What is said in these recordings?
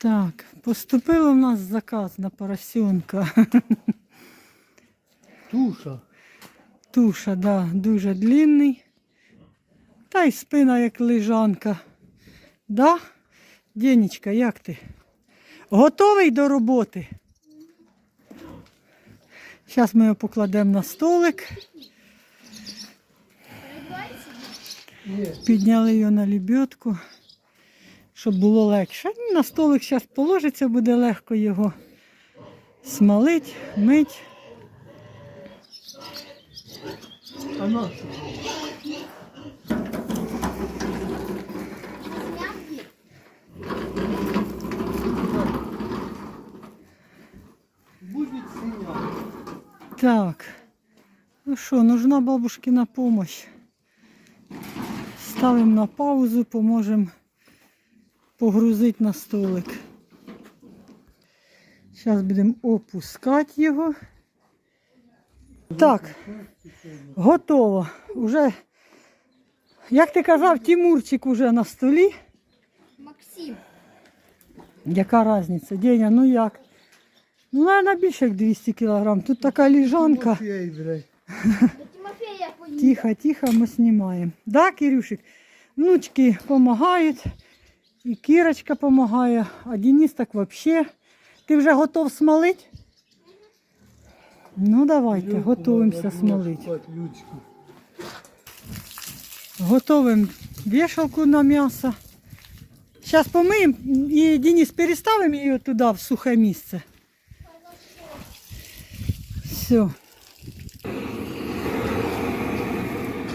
Так, поступив у нас заказ на поросенка. Туша. Туша, да, дуже длинний. Та й спина як лежанка. Да? Денечка, як ти? Готовий до роботи? Зараз ми його покладемо на столик. Підняли його на лебедку, щоб було легше. Ну, На столик зараз положиться, буде легко його смалить, мить. Так, ну що, нужна бабушкина помощь. Ставимо на паузу, поможемо погрузити на столик. Зараз будемо опускати його. Так, готово. Уже, як ти казав, Тимурчик уже на столі. Максим. Яка різниця? Деня, ну як? Ну, наверное, більше як 200 кг. Тут така ліжанка. Тихо, тихо, ми знімаємо. Да, Кирюшик? Внучки допомагають. І Кірочка допомагає, а Денис так взагалі. Ти вже готов смолити? Ну давайте, готуємося смолити. Готовимо вішалку на м'ясо. Зараз помиємо і Денис переставимо її туди, в сухе місце. Все.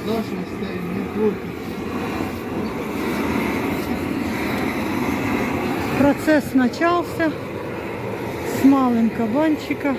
Наша стоїть не Процесс начался. Смалим кабанчика.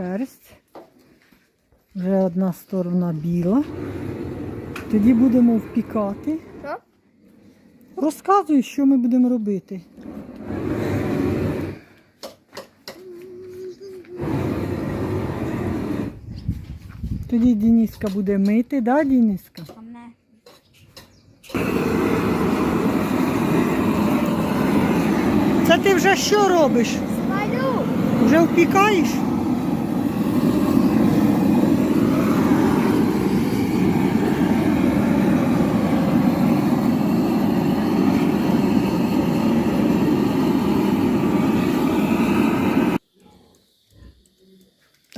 Шерсть. Вже одна сторона біла. Тоді будемо впікати. Що? Розказуй, що ми будемо робити. Тоді Дениска буде мити, да, Дениска? А мене. Це ти вже що робиш? Смалю. Вже впікаєш?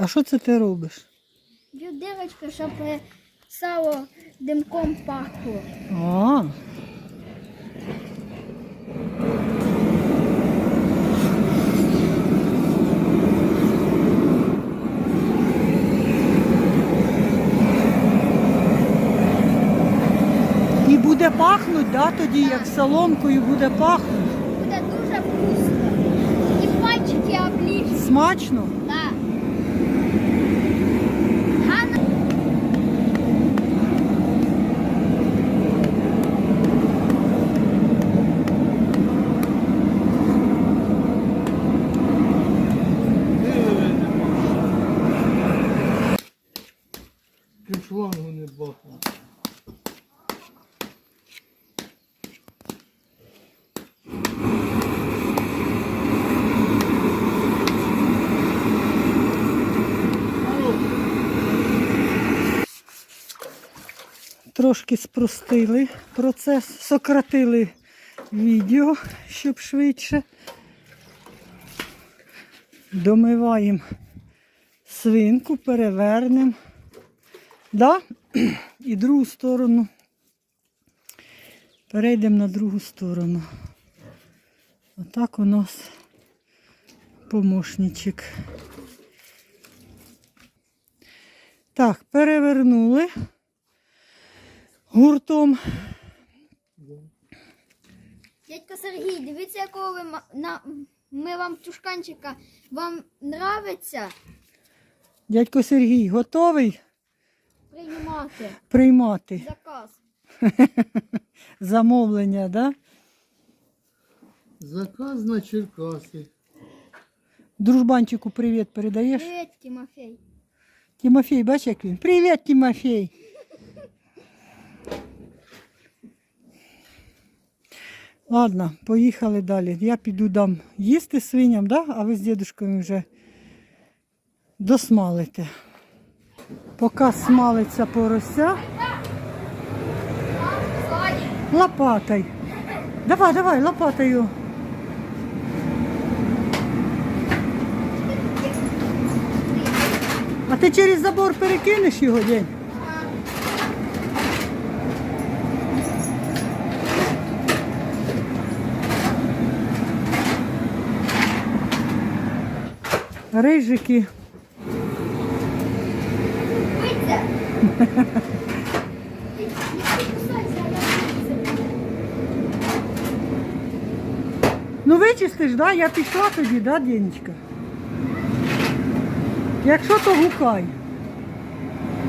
А що це ти робиш? Б'ю дирочку, щоб сало димком пахло. А. І буде пахнуть, да, тоді, як соломкою буде пахнути. Буде дуже вкусно. І пальчики обліжуть. Смачно. Так. Ганна. Ти шлангу не бахнув. Трошки спростили процес, сократили відео, щоб швидше. Домиваємо свинку, перевернемо. Да? І другу сторону. Перейдемо на другу сторону. Отак у нас помощничок. Так, перевернули гуртом. Дядько Сергій, дивіться, якого ви на... Ми вам тушканчика. Вам нравиться Дядько Сергій готовий приймати приймати заказ? замовлення, да? Заказ на Черкаси. Дружбанчику привіт передаєш? Привіт, Тимофей. Тимофій, бач, як він. Привіт, Тимофій. Ладно, поїхали далі. Я піду дам їсти свиням, да? а ви з дідушкою вже досмалите. Поки смалиться порося. Лопатой. Давай, давай, лопатою. А ти через забор перекинеш його день? Рижики. Ну вичистиш, да? Я пішла тоді, да, Денечка? Якщо, то гукай.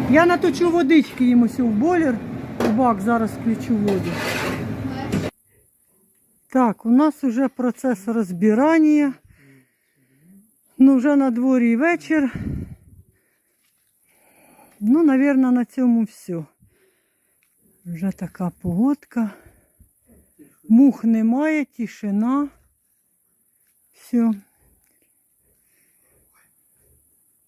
Я наточу водички їм ось в бойлер, в бак зараз включу воду. Так, у нас вже процес розбирання. Ну, вже на дворі вечір. Ну, напевно, на цьому все. Вже така погодка. Мух немає, тишина. Все.